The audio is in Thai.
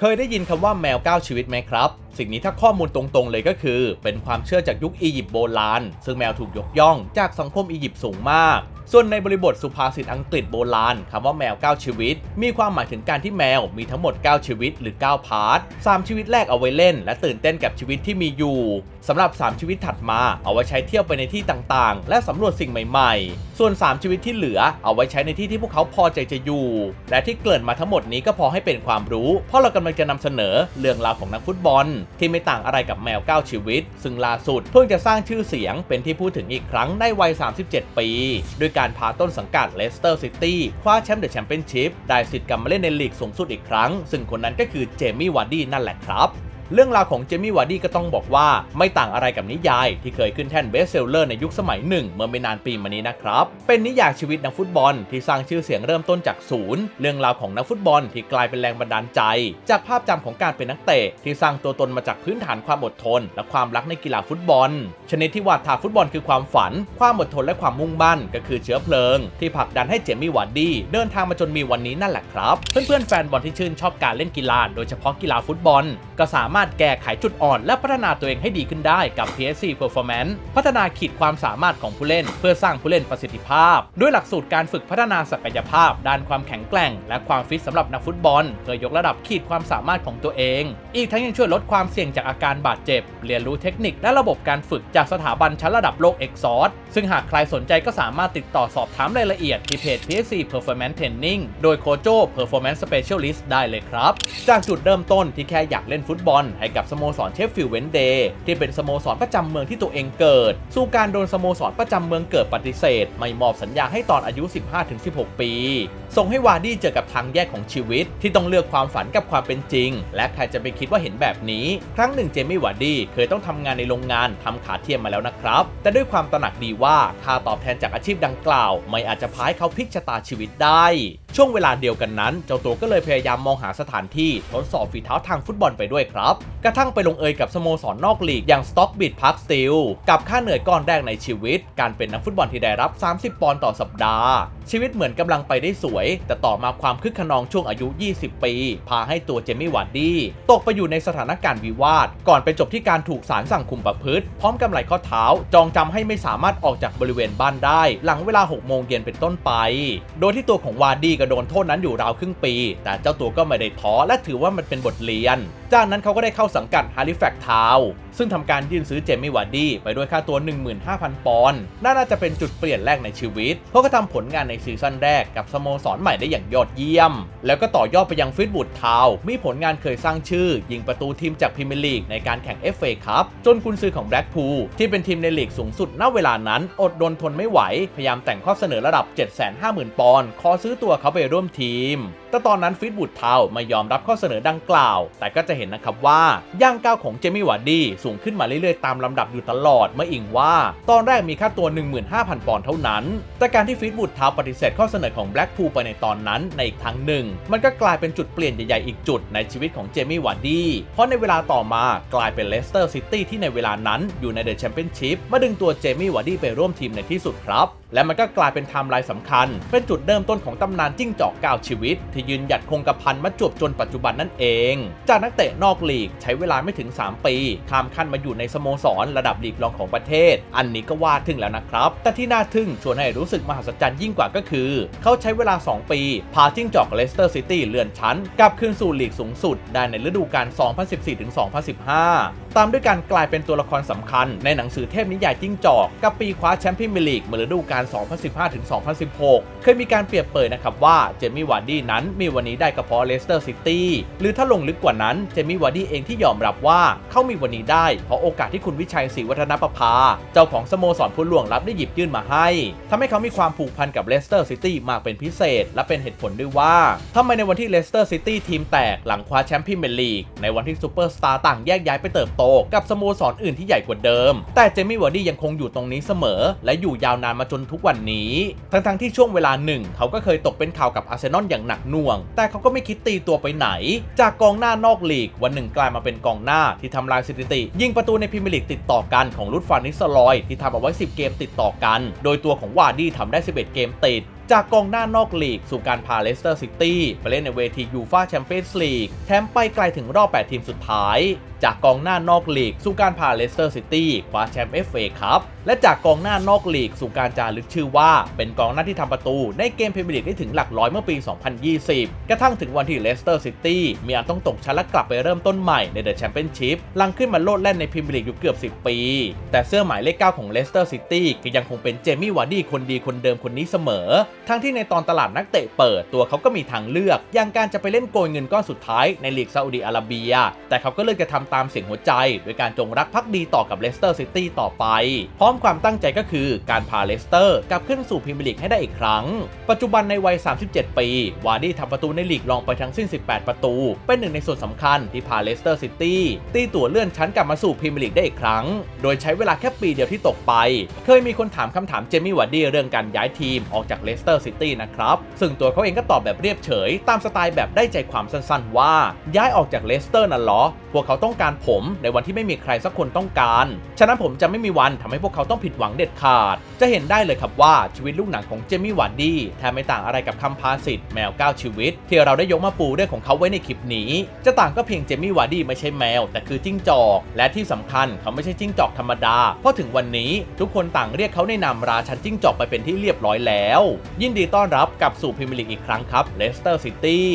เคยได้ยินคำว่าแมว 9 ชีวิตไหมครับ สิ่งนี้ถ้าข้อมูลตรงๆเลยก็คือ เป็นความเชื่อจากยุคอียิปต์โบราณ ซึ่งแมวถูกยกย่องจากสังคมอียิปต์สูงมาก ส่วนในบริบทสุภาษิตอังกฤษโบราณคำว่าแมว 9 ชีวิต มีความหมายถึงการที่แมวมีทั้งหมด 9 ชีวิตหรือ 9 พาร์ท3ชีวิตแรกเอาไว้เล่น และตื่นเต้นกับชีวิตที่มีอยู่ สำหรับ 3 ชีวิตถัดมา เอาไว้ใช้เที่ยวไปในที่ต่างๆ และสำรวจสิ่งใหม่ๆ ส่วน 3 ชีวิตที่เหลือ เอาไว้ใช้ในที่ที่พวกเขาพอใจจะอยู่ และที่เกริ่นมาทั้งหมดนี้ก็พอให้เป็นความรู้ เพราะเรากำลังจะนำเสนอเรื่องราวของนักฟุตบอล ที่ไม่ต่างอะไรกับแมว 9 ชีวิต ซึ่งล่าสุดเพิ่งจะสร้างชื่อเสียงเป็นที่พูดถึงอีกครั้งในวัย 37 ปีด้วยการพาต้นสังกัดเลสเตอร์ซิตี้คว้าแชมป์เดอะแชมเปี้ยนชิพได้สิทธิ์กลับมาเล่นในลีกสูงสุดอีกครั้ง ซึ่งคนนั้นก็คือเจมี่วาร์ดี้นั่นแหละครับ เรื่องราวของเจมี่วาร์ดี้ก็ต้องบอกว่าไม่ต่างอะไรกับนิยาย ที่เคยขึ้นแท่นเบสเซลเลอร์ในยุคสมัยหนึ่งเมื่อไม่นานปีมานี้นะครับ เป็นนิยายชีวิตนักฟุตบอลที่สร้างชื่อเสียงเริ่มต้นจากศูนย์เรื่องราวของนักฟุตบอลที่กลายเป็นแรงบันดาลใจ จากภาพจำของการเป็นนักเตะที่สร้างตัวตนมาจากพื้นฐานความอดทน และความรักในกีฬาฟุตบอล ชนิดที่ว่าถ้าฟุตบอลคือความฝัน ความอดทนและความมุ่งมั่นก็คือเชื้อเพลิง ที่ผลักดันให้เจมี่วาร์ดี้เดินทางมาจนมีวันนี้นั่นแหละครับ เพื่อนๆแฟนบอลที่ชื่นชอบการเล่นกีฬาโดยเฉพาะกีฬาฟุตบอล ก็สามารถแก้ไขจุดอ่อน และพัฒนาตัวเองให้ดีขึ้นได้กับ PSC Performance พัฒนาขีดความสามารถของผู้เล่น เพื่อสร้างผู้เล่นประสิทธิภาพ ด้วยหลักสูตรการฝึกพัฒนาศักยภาพ ด้านความแข็งแกร่ง และความฟิตสำหรับนักฟุตบอล เพื่อยกระดับขีดความสามารถของตัวเอง อีกทั้งยังช่วยลดความเสี่ยงจากอาการบาดเจ็บ เรียนรู้เทคนิคและระบบการฝึกจากสถาบันชั้นระดับโลก e x o r t ซึ่งหากใครสนใจก็สามารถติดต่อสอบถามรายละเอียดที่เพจ PSC Performance Training โดยโคโจ Performance Specialist ได้เลยครับ จากจุดเริ่มต้นที่แค่อยากเล่นฟุตบอลให้กับสโมสรเชฟฟิลด์เวนเดย์ที่เป็นสโมสรประจำเมืองที่ตัวเองเกิด สู่การโดนสโมสรประจำเมืองเกิดปฏิเสธ ไม่มอบสัญญาให้ตอนอายุ 15-16 ปี ส่งให้วาร์ดี้เจอกับทางแยกของชีวิต ที่ต้องเลือกความฝันกับความเป็นจริง และใครจะไปคิดว่าเห็นแบบนี้ ครั้งหนึ่งเจมี่วาร์ดี้เคยต้องทำงานในโรงงานทำขาเทียมมาแล้วนะครับ แต่ด้วยความตระหนักดีว่าค่าตอบแทนจากอาชีพดังกล่าว ไม่อาจจะพาให้เขาพลิกชะตาชีวิตได้ ช่วงเวลาเดียวกันนั้น เจ้าตัวก็เลยพยายามมองหาสถานที่ทดสอบฝีเท้าทางฟุตบอลไปด้วยครับ กระทั่งไปลงเอยกับสโมสรนอกลีกอย่าง Stockbridge Park Steel กับค่าเหนื่อยก้อนแรกในชีวิต การเป็นนักฟุตบอลที่ได้รับ 30 ปอนด์ต่อสัปดาห์ ชีวิตเหมือนกำลังไปได้สวย แต่ต่อมาความคึกขนองช่วงอายุ 20 ปี พาให้ตัวเจมี่วาร์ดี้ตกไปอยู่ในสถานการณ์วิวาท ก่อนไปจบที่การถูกศาลสั่งคุมประพฤติ พร้อมกำไรข้อเท้า จองจำให้ไม่สามารถออกจากบริเวณบ้านได้ หลังเวลา 6 โมงเย็นเป็นต้นไป โดยที่ตัวของวาร์ดี้ก็โดนโทษนั้นอยู่ราวครึ่งปี แต่เจ้าตัวก็ไม่ได้ท้อและถือว่ามันเป็นบทเรียน จากนั้นเขาก็ได้เข้าสังกัดฮาริแฟกทาวซึ่งทำการยื่นซื้อเจมี่วาร์ดี้ไปด้วยค่าตัว 15,000 ปอนด์น่าจะเป็นจุดเปลี่ยนแรกในชีวิต เพราะเขาทำผลงานในซีซั่นแรกกับสโมสรใหม่ได้อย่างยอดเยี่ยม แล้วก็ต่อยอดไปยังฟิตบูดทาวมีผลงานเคยสร้างชื่อ ยิงประตูทีมจากพรีเมียร์ลีกในการแข่ง FA ครับจนกุนซือของแบล็กพูลที่เป็นทีมในลีกสูงสุดณเวลานั้น อดรนทนไม่ไหว พยายามแต่งข้อเสนอระดับ 750,000 ปอนด์ขอซื้อตัวเขาขาไปร่วมทีมแต่ตอนนั้นฟิตบูดทาไม่ยอมรับข้อเสนอดังกล่าว แต่ก็จะเห็นนะครับว่าย่างก้าวของเจมี่วาร์ดี้สูงขึ้นมาเรื่อยๆ ตามลำดับอยู่ตลอดเมื่ออิงว่า ตอนแรกมีค่าตัว 15,000 ปอนด์เท่านั้น แต่การที่ฟิตบูดทาปฏิเสธข้อเสนอของแบล็กพูไปในตอนนั้นในอีกทางหนึ่ง มันก็กลายเป็นจุดเปลี่ยนใหญ่ๆอีกจุดในชีวิตของเจมี่วาร์ดี้เพราะในเวลาต่อมากลายเป็นเลสเตอร์ซิตี้ที่ในเวลานั้นอยู่ในเดอะแชมเปี้ยนชิพมาดึงตัวเจมี่วาร์ดี้ไปร่วมทีมในที่สุดครับ และมันก็กลายเป็นไทม์ไลน์สำคัญ เป็นจุดเริ่มต้นของตำนานจิ้งจอกก้าวชีวิตที่ยืนหยัดคงกระพันมาจวบจนปัจจุบันนั่นเอง จากนักเตะนอกลีกใช้เวลาไม่ถึง 3 ปี ข้ามขั้นมาอยู่ในสโมสรระดับลีกรองของประเทศ อันนี้ก็ว่าถึงแล้วนะครับ แต่ที่น่าทึ่งชวนให้รู้สึกมหัศจรรย์ยิ่งกว่าก็คือ เขาใช้เวลา 2 ปี พาจิ้งจอกเลสเตอร์ซิตี้เลื่อนชั้นกลับคืนสู่ลีกสูงสุด ได้ในฤดูกาล2014-2015 ตามด้วยการกลายเป็นตัวละครสำคัญ ในหนังสือเทพนิยายจิ้งจอก กับปีคว้าแชมเปี้ยนลีกเมื่อฤดูกาล 2015-2016 เคยมีการเปรียบเปยนะครับว่าเจมี่วาร์ดี้นั้นมีวันนี้ได้ก็เพราะเลสเตอร์ซิตี้หรือถ้าลงลึกกว่านั้นเจมี่วาร์ดี้เองที่ยอมรับว่าเขามีวันนี้ได้ เพราะโอกาสที่คุณวิชัยศรีวัฒนประภา เจ้าของสโมสรผู้ล่วงลับได้หยิบยื่นมาให้ทำให้เขามีความผูกพันกับเลสเตอร์ซิตี้มากเป็นพิเศษ และเป็นเหตุผลด้วยว่าทำไมในวันที่เลสเตอร์ซิตี้ทีมแตกหลังคว้าแชมป์พรีเมียร์ลีกในวันที่ซูเปอร์สตาร์ต่างแยกย้ายไปเติบโตกับสโมสรออื่นที่ใหญ่กว่าเดิม แต่เจมี่วาร์ดี้ยังคงอยู่ตรงนี้เสมอ และอยู่ยาวนานมาจนทุกวันนี้ ทั้งๆที่ช่วงเวลาหนึ่งเขาก็เคยตกเป็นข่าวกับอาร์เซนอลอย่างหนักหน่วง แต่เขาก็ไม่คิดตีตัวไปไหน จากกองหน้านอกลีกวันหนึ่งกลายมาเป็นกองหน้าที่ทำลายสถิติ ยิงประตูในพรีเมียร์ลีกติดต่อกันของรุดฟานิสลอย ที่ทำเอาไว้ 10 เกมติดต่อกัน โดยตัวของวาร์ดี้ทำได้ 11 เกมติด จากกองหน้านอกลีก สู่การพาเลสเตอร์ซิตี้ไปเล่นในเวทียูฟาแชมเปี้ยนส์ลีกแถมไปไกลถึงรอบ 8 ทีมสุดท้าย จากกองหน้านอกลีก สู่การพาเลสเตอร์ซิตี้คว้าแชมป์เอฟเอครับและจากกองหน้านอกลีก สู่การจารึกชื่อว่า เป็นกองหน้าที่ทำประตูในเกมพรีเมียร์ลีกได้ถึงหลักร้อยเมื่อปี 2020 กระทั่งถึงวันที่เลสเตอร์ซิตี้มีอันต้องตกชั้นและกลับไปเริ่มต้นใหม่ในเดอะแชมเปี้ยนชิพลังขึ้นมาโลดแล่นในพรีเมียร์ลีกอยู่เกือบ 10 ปี แต่เสื้อหมายเลข 9 ของเลสเตอร์ซิตี้ก็ยังคงเป็นเจมี่วาร์ดี้คนดีคนเดิมคนนี้เสมอ ทั้งที่ในตอนตลาดนักเตะเปิดตัวเขาก็มีทางเลือก อย่างการจะไปเล่นโกยเงินก้อนสุดท้ายในลีกซาอุดีอาระเบีย แต่เขาก็เลือกจะทำตามเสียงหัวใจ โดยการจงรักภักดีต่อกับเลสเตอร์ซิตี้ต่อไป พร้อมความตั้งใจก็คือการพาเลสเตอร์กลับขึ้นสู่พรีเมียร์ลีกให้ได้อีกครั้ง ปัจจุบันในวัย 37 ปี วาร์ดี้ทำประตูในลีกรองไปทั้งสิ้น 18 ประตู เป็นหนึ่งในส่วนสำคัญที่พาเลสเตอร์ซิตี้ตีตัวเลื่อนชั้นกลับมาสู่พรีเมียร์ลีกได้อีกครั้ง โดยใช้เวลาแค่ปีเดียวที่ตกไป เคยมีคนถามคำถามเจมี่วาร์ดี้เรื่องการย้ายทีมออกจากเลสเตอร์ซิตี้นะครับ ซึ่งตัวเขาเองก็ตอบแบบเรียบเฉย ตามสไตล์แบบได้ใจความสั้นๆ ว่า ย้ายออกจากเลสเตอร์น่ะเหรอ พวกเขาต้องการผมในวันที่ไม่มีใครสักคนต้องการ ฉะนั้นผมจะไม่มีวันทำให้พวกเขาต้องผิดหวังเด็ดขาด จะเห็นได้เลยครับว่าชีวิตลูกหนังของเจมี่วาร์ดี้แทบไม่ต่างอะไรกับคำพาสิทธิ์แมว9ชีวิต ที่เราได้ยกมาปูเรื่องของเขาไว้ในคลิปนี้ จะต่างก็เพียงเจมี่วาร์ดี้ไม่ใช่แมว แต่คือจิ้งจอก และที่สำคัญเขาไม่ใช่จิ้งจอกธรรมดา เพราะถึงวันนี้ทุกคนต่างเรียกเขาในนามราชันจิ้งจอกไปเป็นที่เรียบร้อยแล้วยิินดีต้อนรับกับสู่พรีเมียร์ลีกอีกครั้งครับเลสเตอร์ซิตี้